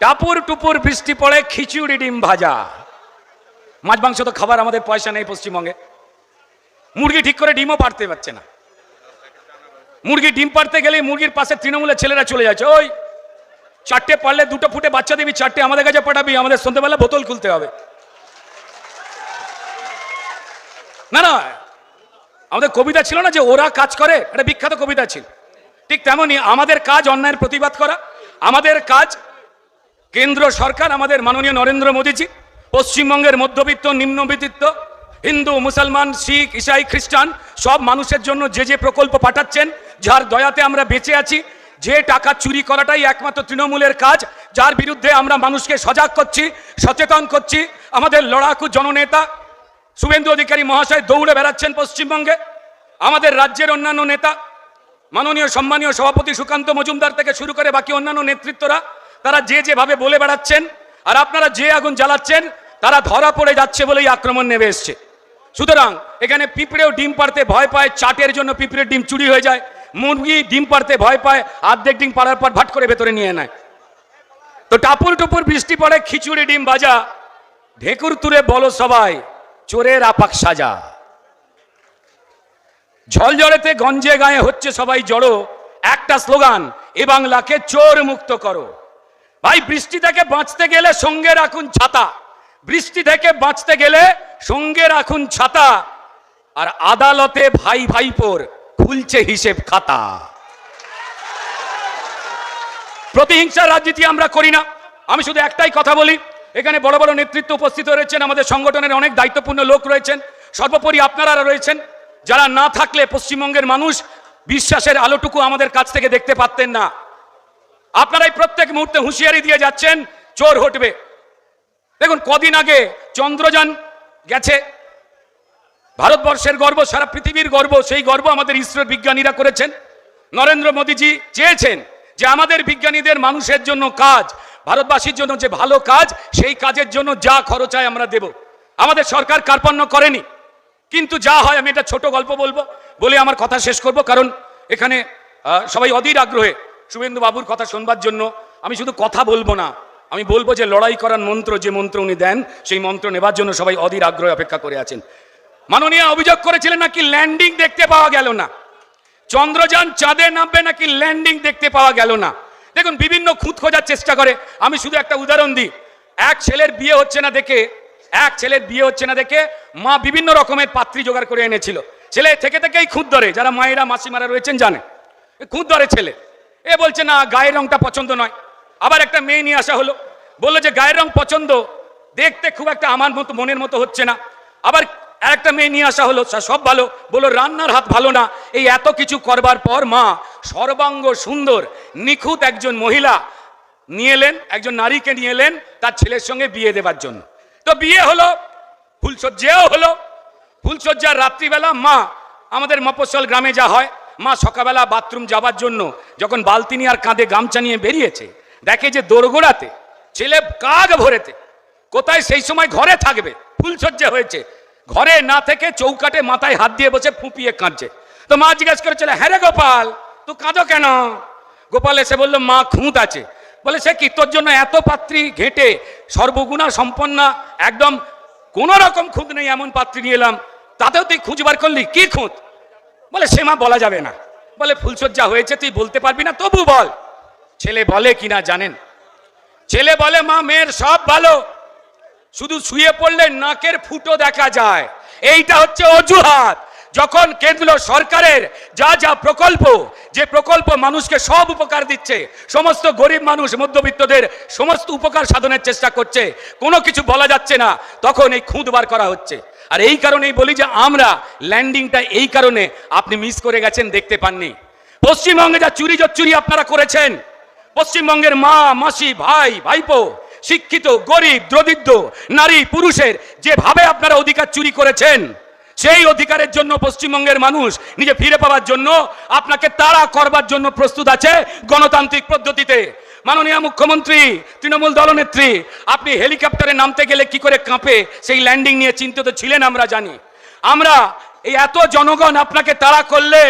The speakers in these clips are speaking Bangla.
টাপুর টুপুর বৃষ্টি পড়ে খিচুড়ি ডিম ভাজা। মাছ মাংস তো খাবার, আমাদের পয়সা নেই পশ্চিমবঙ্গে। মুরগি ঠিক করে ডিমও পারতে পারছে না। মুরগি ডিম পারতে গেলে মুরগির পাশে তৃণমূলের ছেলেরা চলে যাচ্ছে। ওই, চারটে পারলে দুটো ফুটে বাচ্চা দিবি, চারটে আমাদের কাছে পাঠাবি, আমাদের সন্ধ্যেবেলা বোতল খুলতে হবে। না না, আমাদের কবিতা ছিল না যে ওরা কাজ করে? একটা বিখ্যাত কবিতা ছিল। ঠিক তেমনই আমাদের কাজ অন্যায়ের প্রতিবাদ করা, আমাদের কাজ কেন্দ্র সরকার আমাদের মাননীয় নরেন্দ্র মোদীজি, পশ্চিমবঙ্গের মধ্যবিত্ত, নিম্নবিত্ত, হিন্দু, মুসলমান, শিখ, ইসাই, খ্রিস্টান, সব মানুষের জন্য যে যে প্রকল্প পাঠাচ্ছেন, যার দয়াতে আমরা বেঁচে আছি, যে টাকা চুরি করাটাই একমাত্র তৃণমূলের কাজ, যার বিরুদ্ধে আমরা মানুষকে সজাগ করছি, সচেতন করছি। আমাদের লড়াকু জননেতা শুভেন্দু অধিকারী মহাশয় দৌড়ে বেড়াচ্ছেন পশ্চিমবঙ্গে। আমাদের রাজ্যের অন্যান্য নেতা, মাননীয় সম্মানীয় সভাপতি সুকান্ত মজুমদার থেকে শুরু করে বাকি অন্যান্য নেতৃত্বরা তারা যে যেভাবে বলে বেড়াচ্ছেন, আর আপনারা যে আগুন জ্বালাচ্ছেন, তারা ধরা পড়ে যাচ্ছে বলেই আক্রমণ নেমে এসছে। সুতরাং এখানে পিঁপড়েও ডিম পাড়তে ভয় পায়, চাটের জন্য পিঁপড়ের ডিম চুরি হয়ে যায়, মুরগি ডিম পাড়তে ভয় পায়, আর্ধেক ডিম পাড়ার পর ভাট করে ভেতরে নিয়ে নেয়। তো টাপুর টুপুর বৃষ্টি পড়ে, খিচুড়ি ডিম ভাজা, ঢেকুর তুলে বলো সবাই, চোরের আপাক সাজা। ঝলঝড়েতে গঞ্জে গায়ে হচ্ছে সবাই জড়ো, একটা স্লোগান, এ বাংলাকে চোর মুক্ত করো। ভাই, বৃষ্টি থেকে বাঁচতে গেলে সঙ্গে রাখুন ছাতা। বৃষ্টি থেকে বাঁচতে গেলে সঙ্গে রাখুন ছাতা। আর আদালতে ভাই ভাইপোর খুলছে হিসেব খাতা। প্রতিহিংসার রাজনীতি আমরা করি না। আমি শুধু একটাই কথা বলি, এখানে বড় বড় নেতৃত্ব উপস্থিত রয়েছেন, আমাদের সংগঠনের অনেক দায়িত্বপূর্ণ লোক রয়েছেন। সর্বোপরি আপনারা রয়েছেন, যারা না থাকলে পশ্চিমবঙ্গের মানুষ বিশ্বাসের আলোটুকু আমাদের কাছ থেকে দেখতে পারতেন না। আপনারাই প্রত্যেক মুহূর্তে হুঁশিয়ারি দিয়ে যাচ্ছেন, চোর হটবে। দেখুন, কদিন আগে চন্দ্রযান গেছে। ভারতবর্ষের গর্ব, সারা পৃথিবীর গর্ব, সেই গর্ব আমাদের ইসরোর বিজ্ঞানীরা করেছেন। নরেন্দ্র মোদীজি চেয়েছেন যে আমাদের বিজ্ঞানীদের মানুষের জন্য কাজ, ভারতবাসীর জন্য যে ভালো কাজ, সেই কাজের জন্য যা খরচ হয় আমরা দেব। আমাদের সরকার কার্পণ্য করেনি। কিন্তু যা হয়, আমি এটা ছোট গল্প বলব। বলে আমার কথা শেষ করব, কারণ এখানে সবাই অধীর আগ্রহে শুভেন্দু বাবুর কথা শুনবার জন্য আমি শুধু কথা বলব না, আমি বলব যে লড়াই করার মন্ত্র যে মন্ত্র উনি দেন, সেই মন্ত্র নেবার জন্য সবাই অধীর আগ্রহে অপেক্ষা করে আছেন। মাননীয় অভিযোগ করেছিলেন নাকি ল্যান্ডিং দেখতে পাওয়া গেল না? চন্দ্রযান চাঁদে নামবে নাকি ল্যান্ডিং দেখতে পাওয়া গেল না? দেখুন, বিভিন্ন খুঁত খোঁজার চেষ্টা করে। আমি শুধু একটা উদাহরণ দিই। এক ছেলের বিয়ে হচ্ছে না দেখে, এক ছেলের বিয়ে হচ্ছে না দেখে মা বিভিন্ন রকমের পাত্রী জোগাড় করে এনেছিল। ছেলে থেকে থেকেই খুঁত ধরে, যারা মায়েরা, মাসিমারা রয়েছেন জানে খুঁত ধরে ছেলে। এ বলছে, না, গায়ের রংটা পছন্দ নয়। আবার একটা মেয়ে নিয়ে আসা হলো। বলল যে, গায়ের রং পছন্দ, দেখতে খুব একটা আমার মতো, মনের মতো হচ্ছে না। আবার একটা মেয়ে নিয়ে আসা হলো সব ভালো। বলল, রান্নার হাত ভালো না। এই এত কিছু করবার পর মা সর্বাঙ্গ সুন্দর, নিখুঁত একজন মহিলা নিয়ে এলেন, একজন নারীকে নিয়ে এলেন তার ছেলের সঙ্গে বিয়ে দেবার জন্য। তো বিয়ে হলো ফুলসজ্জাও হলো। ফুলসজ্জার রাত্রিবেলা মা আমাদের মফস্বল গ্রামে যা হয় মা সকালবেলা বাথরুম যাবার জন্য যখন বালতি নিয়ে আর কাঁধে গামছা নিয়ে বেরিয়েছে, দেখে যে দোরগোড়াতে, ছেলে কাক ভরেতে, কোথায় সেই সময় ঘরে থাকবে ফুলসজ্জা হয়েছে। ঘরে না থেকে চৌকাটে মাথায় হাত দিয়ে বসে ফুঁপিয়ে কাঁদছে। তো মা জিজ্ঞাসা করেছিল হ্যাঁ রে গোপাল তুই কাঁদো কেন? গোপাল এসে বলল, মা খুঁত আছে। বলে, সে কি তোর জন্য এত পাত্রী ঘেঁটে, সর্বগুণা সম্পন্না, একদম কোনো রকম খুঁত নেই, এমন পাত্রী নিয়ে এলাম। তাতেও তুই খুঁজবার করলি? কি খুঁত? বলে, সে মা বলা যাবে না। বলে ফুলসজ্জা হয়েছে, তুই বলতে পারবি না, তবু বল। ছেলে বলে কিনা জানেন? ছেলে বলে, মা, মেয়ের সব ভালো, শুধু শুয়ে পড়লে নাকের ফুটো দেখা যায়। এইটা হচ্ছে অজুহাত। যখন কেন্দ্র সরকারের যা যা প্রকল্প, যে প্রকল্প মানুষকে সব উপকার দিচ্ছে, সমস্ত গরিব মানুষ, মধ্যবিত্তদের সমস্ত উপকার সাধনের চেষ্টা করছে, কোনো কিছু বলা যাচ্ছে না, তখন এই খুঁত বার করা হচ্ছে। আর এই কারণেই বলি যে আমরা ল্যান্ডিংটা এই কারণে আপনি মিস করে গেছেন, দেখতে পাননি। পশ্চিমবঙ্গে যা চুরি চুরি আপনারা করেছেন, পশ্চিমবঙ্গের মা, মাসি, ভাই, ভাইপো, শিক্ষিত, গরিব দ্রদিদ্র নারী, পুরুষের যেভাবে আপনারা অধিকার চুরি করেছেন, সেই অধিকারের জন্য পশ্চিমবঙ্গের মানুষ নিজে ফিরে পাওয়ার জন্য আপনাকে তাড়া করবার জন্য প্রস্তুত আছে গণতান্ত্রিক পদ্ধতিতে। মাননীয় মুখ্যমন্ত্রী, তৃণমূল দলনেত্রী, আপনি হেলিকপ্টারে নামতে গেলে কি করে কাঁপে? সেই ল্যান্ডিং নিয়ে চিন্তিত ছিলেন আমরা, জানি। আমরা এই এত জনগণ আপনাকে তাড়া করলে,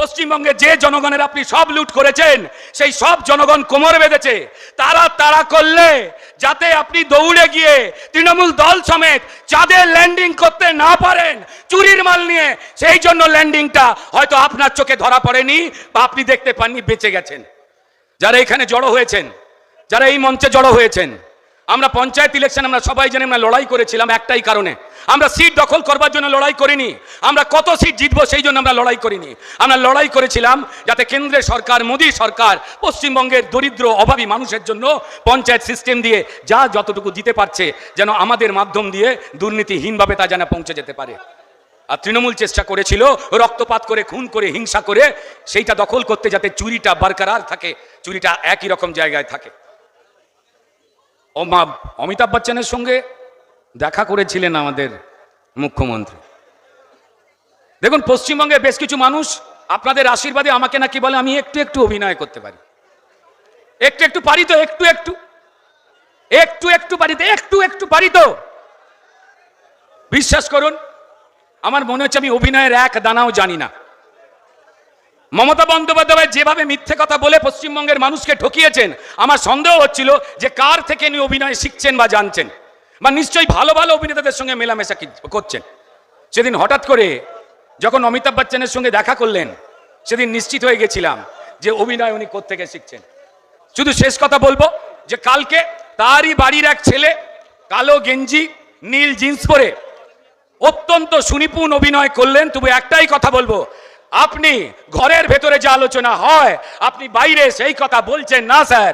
পশ্চিমবঙ্গে যে জনগণের আপনি সব লুট করেছেন, সেই সব জনগণ কোমর বেঁধেছে। তারা তারা করলে, যাতে আপনি দৌড়ে গিয়ে তৃণমূল দল সমেত চাঁদের ল্যান্ডিং করতে না পারেন, চুরির মাল নিয়ে, সেই জন্য ল্যান্ডিংটা হয়তো আপনার চোখে ধরা পড়েনি বা আপনি দেখতে পাননি, বেঁচে গেছেন। এখানে জড়ো হয়েছেন, যারা এই মঞ্চে জড়ো হয়েছেন, আমরা পঞ্চায়েত ইলেকশন আমরা সবাই জানি আমরা লড়াই করেছিলাম একটাই কারণে। আমরা সিট দখল করবার জন্য লড়াই করিনি, আমরা কত সিট জিতবো সেই জন্য আমরা লড়াই করিনি। আমরা লড়াই করেছিলাম যাতে কেন্দ্রের সরকার, মোদী সরকার, পশ্চিমবঙ্গের দরিদ্র, অভাবী মানুষের জন্য পঞ্চায়েত সিস্টেম দিয়ে যা যতটুকু দিতে পারছে, যেন আমাদের মাধ্যম দিয়ে দুর্নীতিহীনভাবে তা যেন পৌঁছে যেতে পারে। আর তৃণমূল চেষ্টা করেছিল রক্তপাত করে, খুন করে, হিংসা করে, সেইটা দখল করতে যাতে চুরিটা বরকরার থাকে, চুরিটা একই রকম জায়গায় থাকে। অমা, অমিতাভ বচ্চনের সঙ্গে দেখা করেছিলেন আমাদের মুখ্যমন্ত্রী। দেখুন, পশ্চিমবঙ্গে বেশ কিছু মানুষ আপনাদের আশীর্বাদে আমাকে নাকি বলে, আমি একটু একটু অভিনয় করতে পারি। একটু একটু পারি তো, একটু একটু। একটু একটু পারি তো, একটু একটু পারি তো। বিশ্বাস করুন আমার মনে হচ্ছে আমি অভিনয়ের এক দানাও জানি না। মমতা বন্দ্যোপাধ্যায় যেভাবে মিথ্যে কথা বলে পশ্চিমবঙ্গের মানুষকে ঠকিয়েছেন, আমার সন্দেহ হচ্ছিল যে কার থেকে উনি অভিনয় শিখছেন বা জানছেন। বা নিশ্চয়ই ভালো ভালো অভিনেতাদের সঙ্গে মেলামেশা করছেন। সেদিন হঠাৎ করে যখন অমিতাভ বচ্চনের সঙ্গে দেখা করলেন, সেদিন নিশ্চিত হয়ে গেছিলাম যে অভিনয় উনি কোত্থেকে শিখছেন। শুধু শেষ কথা বলব যে কালকে তারই বাড়ির এক ছেলে, কালো গেঞ্জি, নীল জিন্স পরে অত্যন্ত সুনিপুণ অভিনয় করলেন, তবু একটাই কথা বলব। আপনি ঘরের ভেতরে যে আলোচনা হয়, আপনি বাইরে সেই কথা বলছেন না, স্যার।